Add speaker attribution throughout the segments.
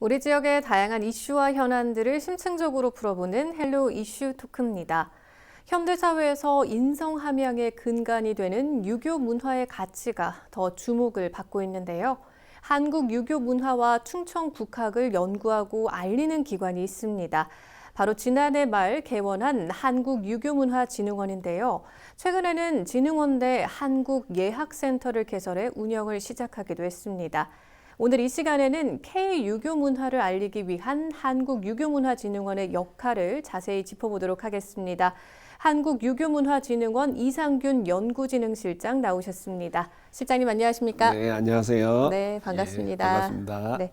Speaker 1: 우리 지역의 다양한 이슈와 현안들을 심층적으로 풀어보는 헬로 이슈 토크입니다. 현대 사회에서 인성 함양의 근간이 되는 유교 문화의 가치가 더 주목을 받고 있는데요. 한국 유교 문화와 충청 국학을 연구하고 알리는 기관이 있습니다. 바로 지난해 말 개원한 한국유교문화진흥원인데요. 최근에는 진흥원 대 한국예학센터를 개설해 운영을 시작하기도 했습니다. 오늘 이 시간에는 K-유교 문화를 알리기 위한 한국 유교문화진흥원의 역할을 자세히 짚어보도록 하겠습니다. 한국 유교문화진흥원 이상균 연구진흥실장 나오셨습니다. 실장님 안녕하십니까?
Speaker 2: 네, 안녕하세요.
Speaker 1: 네, 반갑습니다.
Speaker 2: 예, 반갑습니다.
Speaker 1: 네.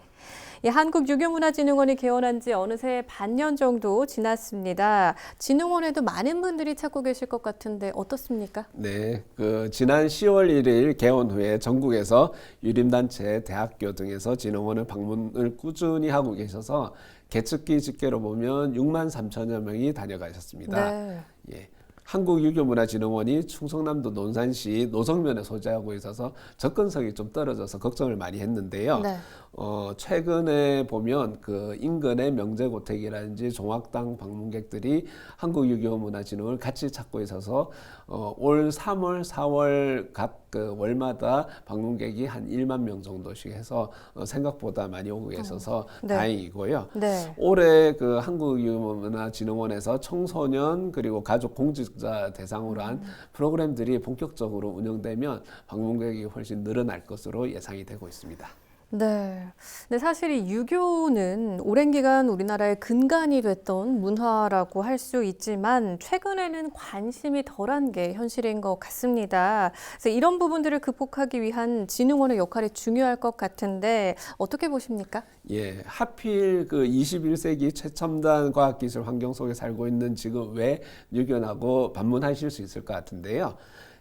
Speaker 1: 이 한국유교문화진흥원이 개원한 지 어느새 반년 정도 지났습니다. 진흥원에도 많은 분들이 찾고 계실 것 같은데 어떻습니까?
Speaker 2: 네, 그 지난 10월 1일 개원 후에 전국에서 유림단체, 대학교 등에서 진흥원을 방문을 꾸준히 하고 계셔서 개측기 집계로 보면 6만 3천여 명이 다녀가셨습니다.
Speaker 1: 네.
Speaker 2: 예. 한국유교문화진흥원이 충청남도 논산시 노성면에 소재하고 있어서 접근성이 좀 떨어져서 걱정을 많이 했는데요.
Speaker 1: 네.
Speaker 2: 어, 최근에 보면 그 인근의 명재고택이라든지 종학당 방문객들이 한국유교문화진흥을 같이 찾고 있어서 어, 올 3월, 4월 각그 월마다 방문객이 한 1만 명 정도씩 해서 어, 생각보다 많이 오고 계셔서
Speaker 1: 네.
Speaker 2: 다행이고요.
Speaker 1: 네.
Speaker 2: 올해 그 한국유문화진흥원에서 청소년 그리고 가족 공직자 대상으로 한 프로그램들이 본격적으로 운영되면 방문객이 훨씬 늘어날 것으로 예상이 되고 있습니다.
Speaker 1: 네. 근데 사실 이 유교는 오랜 기간 우리나라의 근간이 됐던 문화라고 할 수 있지만 최근에는 관심이 덜한 게 현실인 것 같습니다. 그래서 이런 부분들을 극복하기 위한 진흥원의 역할이 중요할 것 같은데 어떻게 보십니까?
Speaker 2: 예, 하필 그 21세기 최첨단 과학기술 환경 속에 살고 있는 지금 왜 유견하고 방문하실 수 있을 것 같은데요.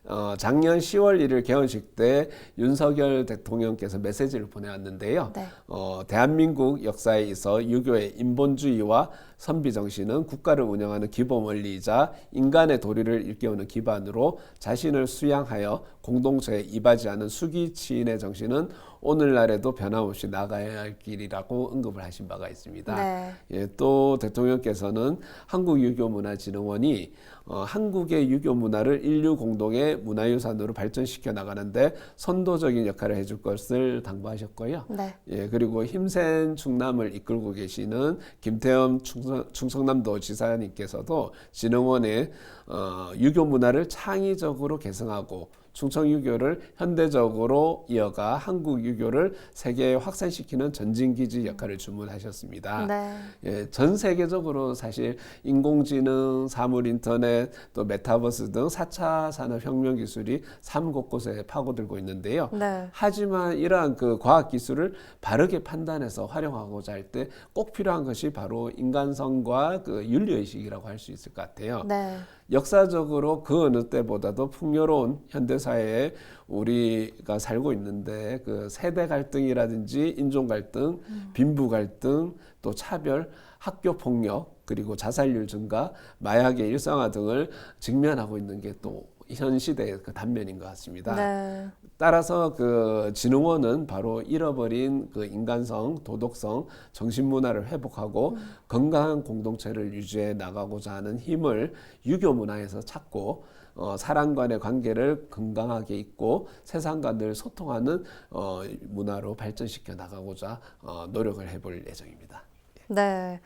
Speaker 2: 어, 작년 10월 1일 개원식 때 윤석열 대통령께서 메시지를 보내왔는데요.
Speaker 1: 네.
Speaker 2: 어, 대한민국 역사에 있어 유교의 인본주의와 선비 정신은 국가를 운영하는 기본 원리이자 인간의 도리를 일깨우는 기반으로 자신을 수양하여 공동체에 이바지하는 수기치인의 정신은 오늘날에도 변함없이 나가야 할 길이라고 언급을 하신 바가 있습니다.
Speaker 1: 네.
Speaker 2: 예, 또 대통령께서는 한국유교문화진흥원이 어, 한국의 유교 문화를 인류 공동의 문화유산으로 발전시켜 나가는데 선도적인 역할을 해줄 것을 당부하셨고요.
Speaker 1: 네.
Speaker 2: 예, 그리고 힘센 충남을 이끌고 계시는 김태엄 충성, 충청남도 지사님께서도 진흥원의 어, 유교 문화를 창의적으로 개성하고 충청 유교를 현대적으로 이어가 한국 유교를 세계에 확산시키는 전진기지 역할을 주문하셨습니다.
Speaker 1: 네.
Speaker 2: 예, 전 세계적으로 사실 인공지능, 사물 인터넷, 또 메타버스 등 4차 산업혁명 기술이 삶 곳곳에 파고들고 있는데요.
Speaker 1: 네.
Speaker 2: 하지만 이러한 그 과학 기술을 바르게 판단해서 활용하고자 할 때 꼭 필요한 것이 바로 인간성과 그 윤리 의식이라고 할 수 있을 것 같아요.
Speaker 1: 네.
Speaker 2: 역사적으로 그 어느 때보다도 풍요로운 현대 사회에 우리가 살고 있는데 그 세대 갈등이라든지 인종 갈등, 빈부 갈등, 또 차별, 학교 폭력, 그리고 자살률 증가, 마약의 일상화 등을 직면하고 있는 게또 현 시대의 그 단면인 것 같습니다.
Speaker 1: 네.
Speaker 2: 따라서 그 진흥원은 바로 잃어버린 그 인간성, 도덕성, 정신 문화를 회복하고 건강한 공동체를 유지해 나가고자 하는 힘을 유교 문화에서 찾고 어, 사람 간의 관계를 건강하게 있고 세상과 늘 소통하는 어, 문화로 발전시켜 나가고자 어, 노력을 해볼 예정입니다.
Speaker 1: 네.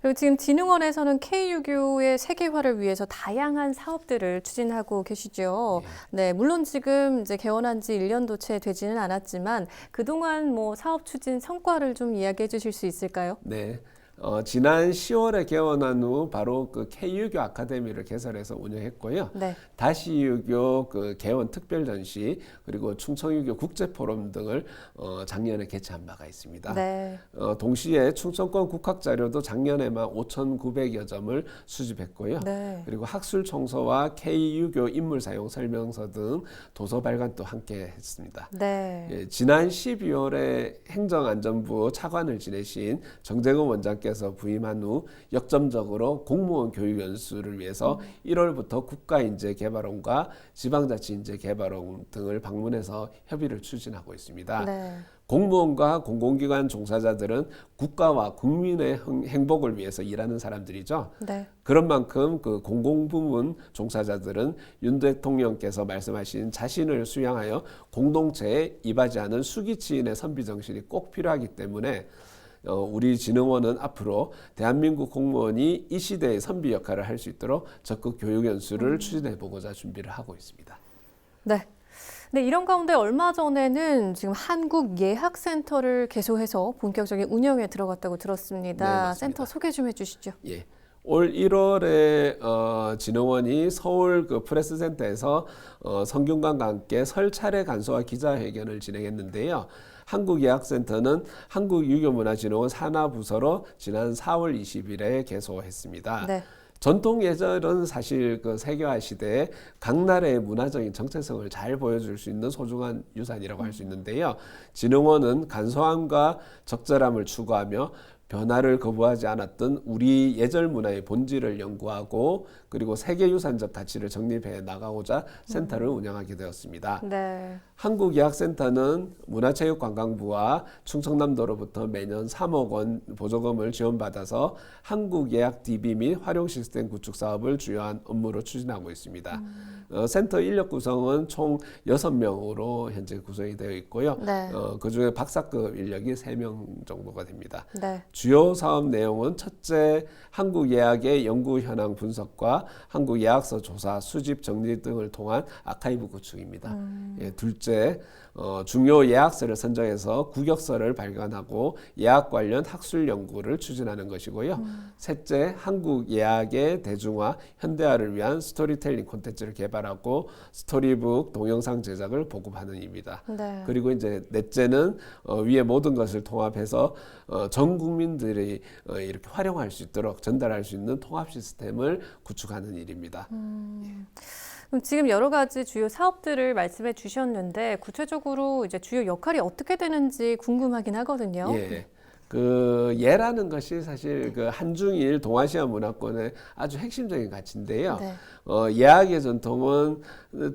Speaker 1: 그리고 지금 진흥원에서는 K-유교의 세계화를 위해서 다양한 사업들을 추진하고 계시죠. 네. 물론 지금 이제 개원한 지 1년도 채 되지는 않았지만 그동안 뭐 사업 추진 성과를 좀 이야기해 주실 수 있을까요?
Speaker 2: 네. 어, 지난 10월에 개원한 후 바로 그 K유교 아카데미를 개설해서 운영했고요.
Speaker 1: 네.
Speaker 2: 다시 유교 그 개원 특별 전시 그리고 충청유교 국제 포럼 등을 어, 작년에 개최한 바가 있습니다.
Speaker 1: 네.
Speaker 2: 어, 동시에 충청권 국학 자료도 작년에만 5,900여 점을 수집했고요.
Speaker 1: 네.
Speaker 2: 그리고 학술 청소와 K-유교 인물 사용 설명서 등 도서 발간도 함께 했습니다.
Speaker 1: 네.
Speaker 2: 예, 지난 12월에 행정안전부 차관을 지내신 정재근 원장 께서 부임한 후 역점적으로 공무원 교육 연수를 위해서 1월부터 국가인재개발원과 지방자치인재개발원 등을 방문해서 협의를 추진하고 있습니다.
Speaker 1: 네.
Speaker 2: 공무원과 공공기관 종사자들은 국가와 국민의 행- 행복을 위해서 일하는 사람들이죠.
Speaker 1: 네.
Speaker 2: 그런 만큼 그 공공부문 종사자들은 윤 대통령께서 말씀하신 자신을 수양하여 공동체에 이바지하는 수기치인의 선비 정신이 꼭 필요하기 때문에 어, 우리 진흥원은 앞으로 대한민국 공무원이 이 시대의 선비 역할을 할 수 있도록 적극 교육 연수를 추진해 보고자 준비를 하고 있습니다.
Speaker 1: 네. 네, 이런 가운데 얼마 전에는 지금 한국 예학센터를 개소해서 본격적인 운영에 들어갔다고 들었습니다.
Speaker 2: 네.
Speaker 1: 센터 소개 좀 해주시죠.
Speaker 2: 예. 올 1월에 어, 진흥원이 서울 그 프레스센터에서 어, 성균관과 함께 설 차례 간소화 기자회견을 진행했는데요. 한국예학센터는 한국유교문화진흥원 산하부서로 지난 4월 20일에 개소했습니다.
Speaker 1: 네.
Speaker 2: 전통 예절은 사실 그 세계화 시대에 각 나라의 문화적인 정체성을 잘 보여줄 수 있는 소중한 유산이라고 할 수 있는데요. 진흥원은 간소함과 적절함을 추구하며 변화를 거부하지 않았던 우리 예절 문화의 본질을 연구하고 그리고 세계유산적 가치를 정립해 나가고자 센터를 운영하게 되었습니다.
Speaker 1: 네.
Speaker 2: 한국예학센터는 문화체육관광부와 충청남도로부터 매년 3억 원 보조금을 지원받아서 한국예학DB 및 활용 시스템 구축 사업을 주요한 업무로 추진하고 있습니다. 어, 센터 인력 구성은 총 6명으로 현재 구성이 되어 있고요.
Speaker 1: 네.
Speaker 2: 어, 그중에 박사급 인력이 3명 정도가 됩니다.
Speaker 1: 네.
Speaker 2: 주요 사업 내용은 첫째, 한국 예약의 연구 현황 분석과 한국 예약서 조사, 수집 정리 등을 통한 아카이브 구축입니다. 예, 둘째, 어, 중요 예약서를 선정해서 국역서를 발견하고 예약 관련 학술 연구를 추진하는 것이고요. 셋째, 한국 예약의 대중화, 현대화를 위한 스토리텔링 콘텐츠를 개발하고 스토리북, 동영상 제작을 보급하는 입니다.
Speaker 1: 네.
Speaker 2: 그리고 이제 넷째는 어, 위에 모든 것을 통합해서 어, 전 국민들이 어, 이렇게 활용할 수 있도록 전달할 수 있는 통합 시스템을 구축하는 일입니다.
Speaker 1: 그럼 지금 여러 가지 주요 사업들을 말씀해 주셨는데 구체적으로 이제 주요 역할이 어떻게 되는지 궁금하긴 하거든요.
Speaker 2: 예. 그 예라는 것이 사실 그 한중일 동아시아 문화권의 아주 핵심적인 가치인데요.
Speaker 1: 네.
Speaker 2: 어, 예학의 전통은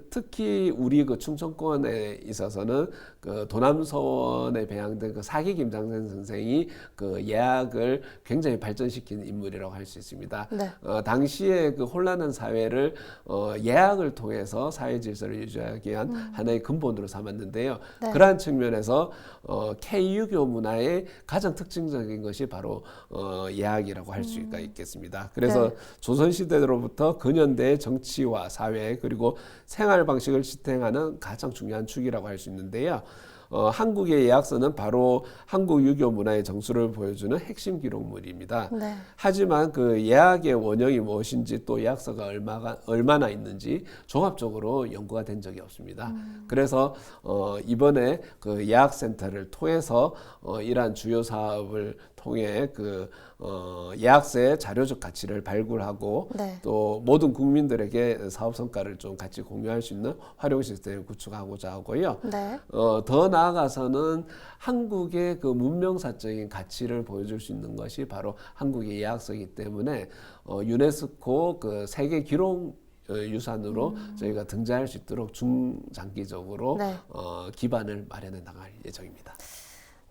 Speaker 2: 특히 우리 그 충청권에 있어서는 그 도남서원에 배양된 그 사기 김장sen 선생이 그 예학을 굉장히 발전시킨 인물이라고 할 수 있습니다.
Speaker 1: 네.
Speaker 2: 어, 당시에 그 혼란한 사회를 어, 예학을 통해서 사회 질서를 유지하기 위한 하나의 근본으로 삼았는데요.
Speaker 1: 음. 네.
Speaker 2: 그러한 측면에서 어, K-유교 문화의 가장 특징적인 것이 바로 어, 예학이라고 할 수가
Speaker 1: 음.
Speaker 2: 있겠습니다. 그래서
Speaker 1: 네.
Speaker 2: 조선 시대로부터 근현대의 정치와 사회 그리고 생활 방식을 지탱하는 가장 중요한 축이라고 할 수 있는데요. 어, 한국의 예약서는 바로 한국 유교 문화의 정수를 보여주는 핵심 기록물입니다.
Speaker 1: 네.
Speaker 2: 하지만 그 예약의 원형이 무엇인지 또 예약서가 얼마가 얼마나 있는지 종합적으로 연구가 된 적이 없습니다. 그래서 어 이번에 그 예약 센터를 통해서 어 이러한 주요 사업을 통해 그 어, 예약서의 자료적 가치를 발굴하고
Speaker 1: 네.
Speaker 2: 또 모든 국민들에게 사업 성과를 좀 같이 공유할 수 있는 활용 시스템을 구축하고자 하고요.
Speaker 1: 네.
Speaker 2: 어, 더 나아가서는 한국의 그 문명사적인 가치를 보여줄 수 있는 것이 바로 한국의 예약서이기 때문에 어, 유네스코 그 세계 기록 어, 유산으로 저희가 등재할 수 있도록 중장기적으로
Speaker 1: 네.
Speaker 2: 어, 기반을 마련해 나갈 예정입니다.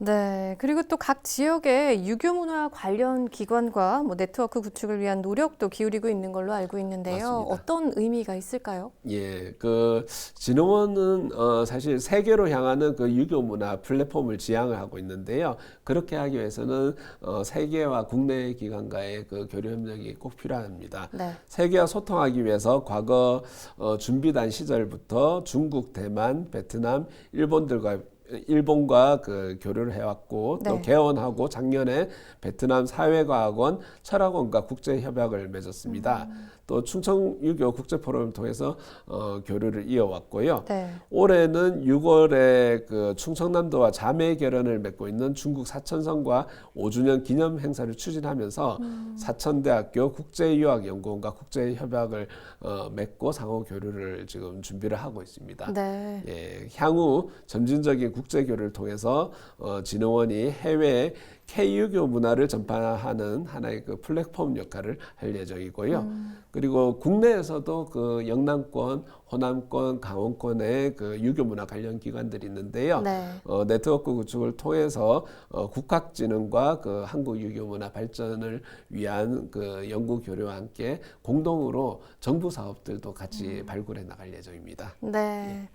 Speaker 1: 네. 그리고 또 각 지역의 유교 문화 관련 기관과 뭐 네트워크 구축을 위한 노력도 기울이고 있는 걸로 알고 있는데요.
Speaker 2: 맞습니다.
Speaker 1: 어떤 의미가 있을까요?
Speaker 2: 예, 그 진흥원은 어, 사실 세계로 향하는 그 유교 문화 플랫폼을 지향을 하고 있는데요. 그렇게 하기 위해서는 어, 세계와 국내 기관과의 그 교류 협력이 꼭 필요합니다.
Speaker 1: 네.
Speaker 2: 세계와 소통하기 위해서 과거 어, 준비단 시절부터 중국, 대만, 베트남, 일본들과 일본과 그 교류를 해왔고 또
Speaker 1: 네.
Speaker 2: 개원하고 작년에 베트남 사회과학원 철학원과 국제 협약을 맺었습니다. 또 충청 유교 국제 포럼을 통해서 어, 교류를 이어왔고요.
Speaker 1: 네.
Speaker 2: 올해는 6월에 그 충청남도와 자매 결연을 맺고 있는 중국 사천성과 5주년 기념 행사를 추진하면서 사천대학교 국제유학연구원과 국제협약을 어, 맺고 상호 교류를 지금 준비를 하고 있습니다.
Speaker 1: 네.
Speaker 2: 예, 향후 점진적인 국제 교류를 통해서 어, 진흥원이 해외 K유교 문화를 전파하는 하나의 그 플랫폼 역할을 할 예정이고요. 그리고 국내에서도 그 영남권, 호남권, 강원권의 그 유교 문화 관련 기관들이 있는데요.
Speaker 1: 네.
Speaker 2: 어, 네트워크 구축을 통해서 어, 국학진흥과 그 한국 유교 문화 발전을 위한 그 연구 교류와 함께 공동으로 정부 사업들도 같이 발굴해 나갈 예정입니다.
Speaker 1: 네.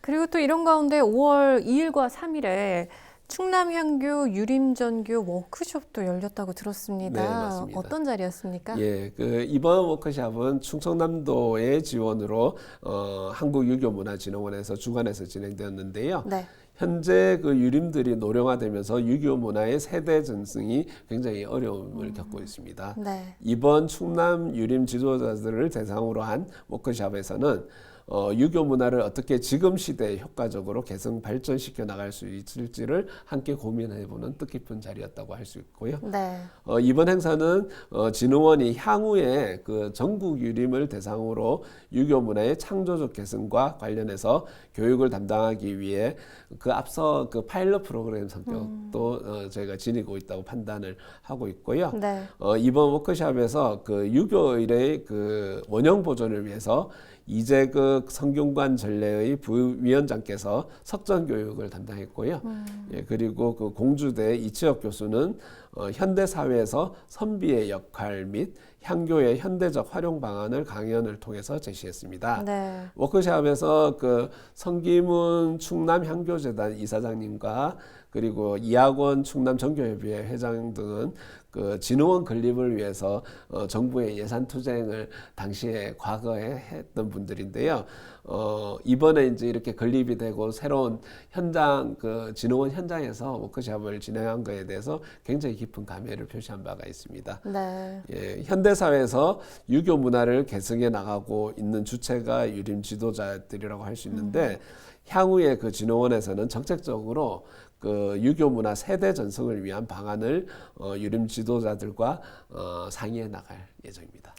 Speaker 1: 그리고 또 이런 가운데 5월 2일과 3일에 충남향교 유림전교 워크숍도 열렸다고 들었습니다.
Speaker 2: 네, 맞습니다.
Speaker 1: 어떤 자리였습니까?
Speaker 2: 예, 그 이번 워크숍은 충청남도의 지원으로 어, 한국유교문화진흥원에서 주관해서 진행되었는데요.
Speaker 1: 네.
Speaker 2: 현재 그 유림들이 노령화되면서 유교 문화의 세대 전승이 굉장히 어려움을 겪고 있습니다.
Speaker 1: 네.
Speaker 2: 이번 충남 유림 지도자들을 대상으로 한 워크숍에서는 어, 유교 문화를 어떻게 지금 시대에 효과적으로 개성 발전시켜 나갈 수 있을지를 함께 고민해보는 뜻깊은 자리였다고 할 수 있고요.
Speaker 1: 네.
Speaker 2: 어, 이번 행사는 어, 진흥원이 향후에 그 전국 유림을 대상으로 유교 문화의 창조적 개선과 관련해서 교육을 담당하기 위해 그 앞서 그 파일럿 프로그램 성격도 어, 저희가 지니고 있다고 판단을 하고 있고요.
Speaker 1: 네.
Speaker 2: 어, 이번 워크숍에서 그 유교일의 그 원형 보존을 위해서 이재극 성균관 전례의 부위원장께서 석전 교육을 담당했고요. 예, 그리고 그 공주대 이치혁 교수는 어, 현대 사회에서 선비의 역할 및 향교의 현대적 활용 방안을 강연을 통해서 제시했습니다.
Speaker 1: 네.
Speaker 2: 워크숍에서 그 성기문 충남 향교재단 이사장님과 그리고 이학원 충남 정교협의회 회장 등은 그 진흥원 건립을 위해서 어, 정부의 예산 투쟁을 당시에 과거에 했던 분들인데요. 어, 이번에 이제 이렇게 건립이 되고 새로운 현장 그 진흥원 현장에서 워크숍을 진행한 것에 대해서 굉장히 깊은 감회를 표시한 바가 있습니다.
Speaker 1: 네.
Speaker 2: 예, 현대 사회에서 유교 문화를 계승해 나가고 있는 주체가 유림 지도자들이라고 할 수 있는데 향후에 그 진흥원에서는 정책적으로 그 유교 문화 세대 전승을 위한 방안을 어, 유림 지도자들과 어, 상의해 나갈 예정입니다.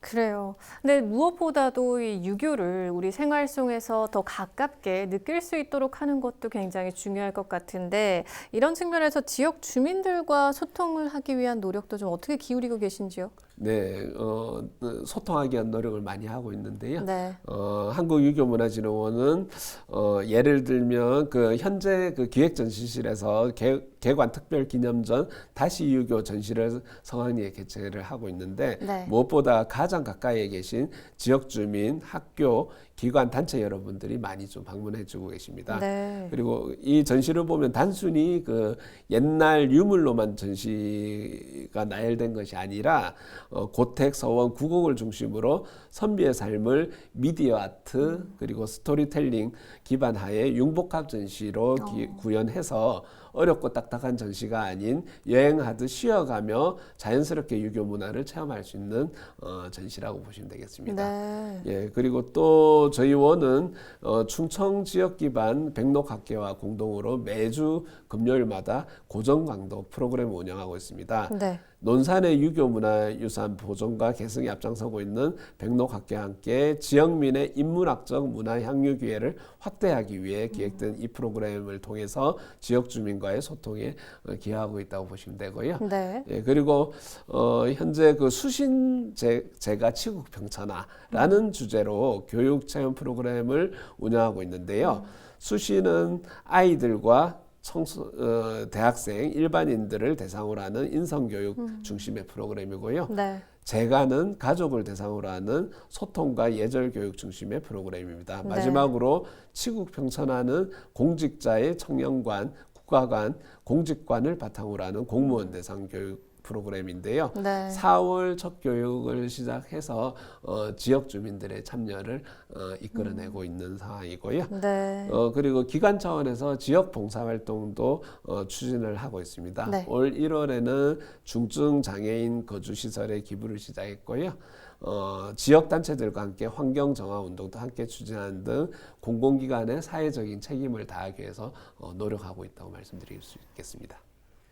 Speaker 1: 그래요. 근데 무엇보다도 이 유교를 우리 생활 속에서 더 가깝게 느낄 수 있도록 하는 것도 굉장히 중요할 것 같은데 이런 측면에서 지역 주민들과 소통을 하기 위한 노력도 좀 어떻게 기울이고 계신지요?
Speaker 2: 네, 어, 소통하기 위한 노력을 많이 하고 있는데요.
Speaker 1: 네.
Speaker 2: 어, 한국유교문화진흥원은 어, 예를 들면 그 현재 그 기획전시실에서 개, 개관 특별 기념전 다시 유교 전시를 성황리에 개최를 하고 있는데
Speaker 1: 네.
Speaker 2: 무엇보다 가장 가까이에 계신 지역 주민, 학교, 기관, 단체 여러분들이 많이 좀 방문해 주고 계십니다.
Speaker 1: 네.
Speaker 2: 그리고 이 전시를 보면 단순히 그 옛날 유물로만 전시가 나열된 것이 아니라 어, 고택, 서원, 구곡을 중심으로 선비의 삶을 미디어 아트 그리고 스토리텔링 기반하에 융복합 전시로 기- 구현해서 어렵고 딱딱한 전시가 아닌 여행하듯 쉬어가며 자연스럽게 유교 문화를 체험할 수 있는 어, 전시라고 보시면 되겠습니다.
Speaker 1: 네.
Speaker 2: 예, 그리고 또 저희 원은 어, 충청 지역 기반 백록학계와 공동으로 매주 금요일마다 고정 강도 프로그램을 운영하고 있습니다.
Speaker 1: 네.
Speaker 2: 논산의 유교 문화 유산 보존과 개성에 앞장서고 있는 백록학계와 함께 지역민의 인문학적 문화 향유 기회를 확대하기 위해 기획된 이 프로그램을 통해서 지역 주민과의 소통에 어, 기여하고 있다고 보시면 되고요.
Speaker 1: 네.
Speaker 2: 예, 그리고 어, 현재 그 수신 제, 제가 치국 평천화라는 주제로 교육 체험 프로그램을 운영하고 있는데요. 수시는 아이들과 청소, 어, 대학생, 일반인들을 대상으로 하는 인성교육 중심의 프로그램이고요.
Speaker 1: 네.
Speaker 2: 재가는 가족을 대상으로 하는 소통과 예절 교육 중심의 프로그램입니다.
Speaker 1: 네.
Speaker 2: 마지막으로 치국 평천화는 공직자의 청년관, 국가관, 공직관을 바탕으로 하는 공무원 대상 교육 프로그램인데요.
Speaker 1: 네.
Speaker 2: 4월 첫 교육을 시작해서 어, 지역 주민들의 참여를 어, 이끌어내고 있는 상황이고요.
Speaker 1: 네.
Speaker 2: 어, 그리고 기관 차원에서 지역 봉사 활동도 어, 추진을 하고 있습니다.
Speaker 1: 네.
Speaker 2: 올 1월에는 중증 장애인 거주 시설에 기부를 시작했고요. 어, 지역 단체들과 함께 환경 정화 운동도 함께 추진하는 등 공공기관의 사회적인 책임을 다하기 위해서 어, 노력하고 있다고 말씀드릴 수 있겠습니다.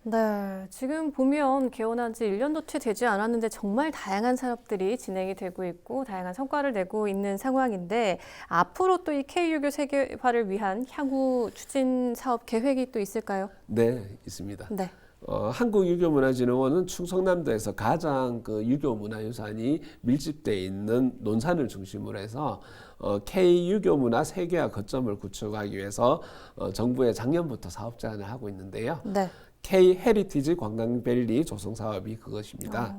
Speaker 1: 네, 지금 보면 개원한 지 1년도 채 되지 않았는데 정말 다양한 사업들이 진행이 되고 있고 다양한 성과를 내고 있는 상황인데 앞으로 또 이 K유교 세계화를 위한 향후 추진 사업 계획이 또 있을까요?
Speaker 2: 네, 있습니다.
Speaker 1: 네.
Speaker 2: 어, 한국유교문화진흥원은 충청남도에서 가장 그 유교 문화유산이 밀집돼 있는 논산을 중심으로 해서 어, K 유교 문화 세계화 거점을 구축하기 위해서 어, 정부에 작년부터 사업 제안을 하고 있는데요.
Speaker 1: 네.
Speaker 2: K 헤리티지 관광밸리 조성 사업이 그것입니다.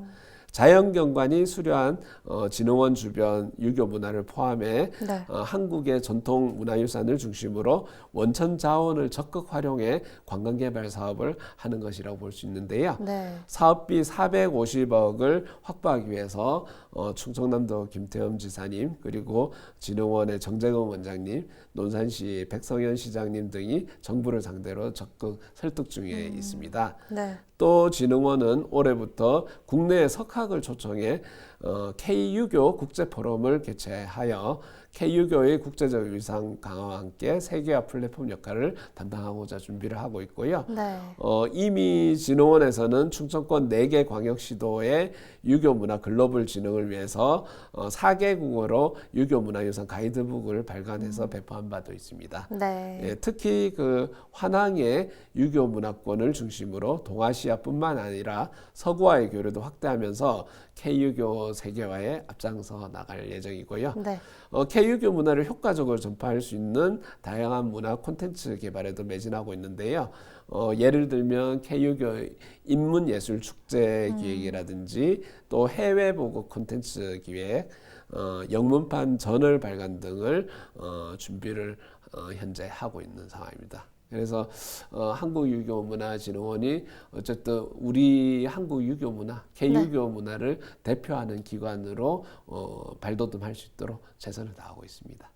Speaker 2: 자연경관이 수려한 어, 진흥원 주변 유교 문화를 포함해
Speaker 1: 네.
Speaker 2: 어, 한국의 전통 문화유산을 중심으로 원천 자원을 적극 활용해 관광개발 사업을 하는 것이라고 볼 수 있는데요.
Speaker 1: 네.
Speaker 2: 사업비 450억을 확보하기 위해서 어, 충청남도 김태흠 지사님 그리고 진흥원의 정재근 원장님, 논산시 백성현 시장님 등이 정부를 상대로 적극 설득 중에 있습니다.
Speaker 1: 네.
Speaker 2: 또 진흥원은 올해부터 국내 석학 을 초청해 어, K-유교 국제 포럼을 개최하여 K-유교의 국제적 위상 강화와 함께 세계화 플랫폼 역할을 담당하고자 준비를 하고 있고요.
Speaker 1: 네.
Speaker 2: 어, 이미 진흥원에서는 충청권 4개 광역시도의 유교 문화 글로벌 진흥을 위해서 어, 4개 국어로 유교 문화 유산 가이드북을 발간해서 배포한 바도 있습니다.
Speaker 1: 네.
Speaker 2: 예, 특히 그 환항의 유교 문화권을 중심으로 동아시아뿐만 아니라 서구와의 교류도 확대하면서 K-유교 세계화에 앞장서 나갈 예정이고요.
Speaker 1: 네.
Speaker 2: 어, K-유교 문화를 효과적으로 전파할 수 있는 다양한 문화 콘텐츠 개발에도 매진하고 있는데요. 어, 예를 들면 K-유교 인문예술 축제 기획이라든지 또 해외 보고 콘텐츠 기획, 어, 영문판 저널 발간 등을 어, 준비를 어, 현재 하고 있는 상황입니다. 그래서 어, 한국 유교 문화 진흥원이 어쨌든 우리 한국 유교 문화, K-유교 문화를 대표하는 기관으로 어, 발돋움할 수 있도록 최선을 다하고 있습니다.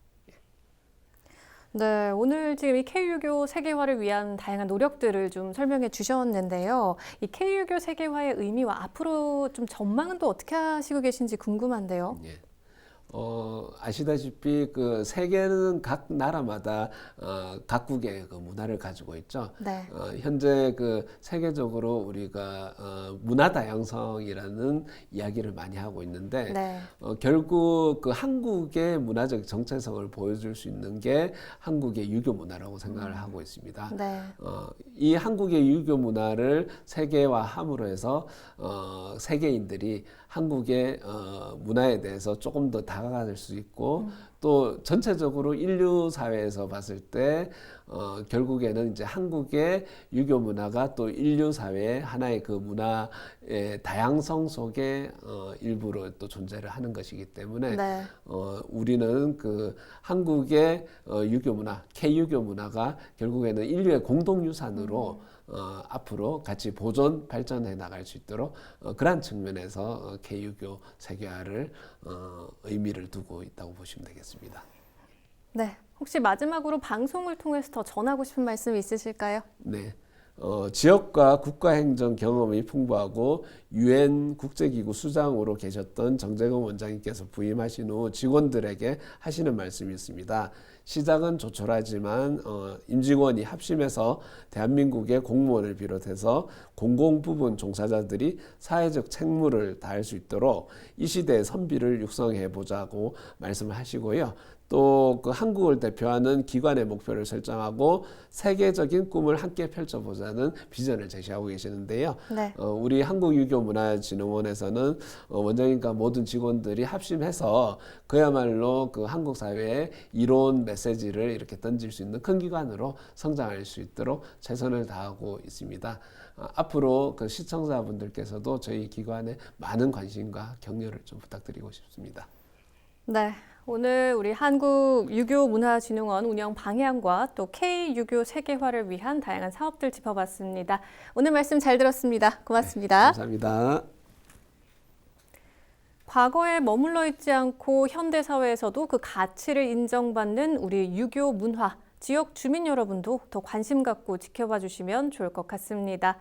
Speaker 1: 네, 오늘 지금 이 K유교 세계화를 위한 다양한 노력들을 좀 설명해 주셨는데요. 이 K유교 세계화의 의미와 앞으로 좀 전망은 또 어떻게 하시고 계신지 궁금한데요.
Speaker 2: 예. 어, 아시다시피 그 세계는 각 나라마다 어, 각국의 그 문화를 가지고 있죠.
Speaker 1: 네.
Speaker 2: 어, 현재 그 세계적으로 우리가 어, 문화 다양성이라는 이야기를 많이 하고 있는데
Speaker 1: 네.
Speaker 2: 어, 결국 그 한국의 문화적 정체성을 보여줄 수 있는 게 한국의 유교 문화라고 생각을 하고 있습니다.
Speaker 1: 네.
Speaker 2: 어, 이 한국의 유교 문화를 세계화함으로 해서 어, 세계인들이 한국의 어, 문화에 대해서 조금 더 다가갈 수 있고 또 전체적으로 인류 사회에서 봤을 때 어, 결국에는 이제 한국의 유교 문화가 또 인류 사회의 하나의 그 문화의 다양성 속에 어, 일부로 또 존재를 하는 것이기 때문에
Speaker 1: 네.
Speaker 2: 어, 우리는 그 한국의 어, 유교 문화, K-유교 문화가 결국에는 인류의 공동 유산으로 어, 앞으로 같이 보존 발전해 나갈 수 있도록 어, 그러한 측면에서 어, K-유교 세계화를 어, 의미를 두고 있다고 보시면 되겠습니다.
Speaker 1: 네. 혹시 마지막으로 방송을 통해서 더 전하고 싶은 말씀 있으실까요?
Speaker 2: 네. 어, 지역과 국가 행정 경험이 풍부하고 유엔 국제기구 수장으로 계셨던 정재근 원장님께서 부임하신 후 직원들에게 하시는 말씀이 있습니다. 시작은 조촐하지만 어, 임직원이 합심해서 대한민국의 공무원을 비롯해서 공공 부분 종사자들이 사회적 책무를 다할 수 있도록 이 시대의 선비를 육성해 보자고 말씀을 하시고요. 또 그 한국을 대표하는 기관의 목표를 설정하고 세계적인 꿈을 함께 펼쳐보자는 비전을 제시하고 계시는데요.
Speaker 1: 네.
Speaker 2: 어, 우리 한국유교문화진흥원에서는 어, 원장님과 모든 직원들이 합심해서 그야말로 그 한국 사회에 이로운 메시지를 이렇게 던질 수 있는 큰 기관으로 성장할 수 있도록 최선을 다하고 있습니다. 어, 앞으로 그 시청자분들께서도 저희 기관에 많은 관심과 격려를 좀 부탁드리고 싶습니다.
Speaker 1: 네. 오늘 우리 한국 유교 문화진흥원 운영 방향과 또 K유교 세계화를 위한 다양한 사업들 짚어봤습니다. 오늘 말씀 잘 들었습니다. 고맙습니다.
Speaker 2: 감사합니다.
Speaker 1: 과거에 머물러 있지 않고 현대 사회에서도 그 가치를 인정받는 우리 유교 문화, 지역 주민 여러분도 더 관심 갖고 지켜봐 주시면 좋을 것 같습니다.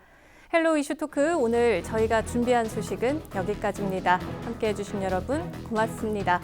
Speaker 1: 헬로 이슈 토크 오늘 저희가 준비한 소식은 여기까지입니다. 함께 해 주신 여러분 고맙습니다.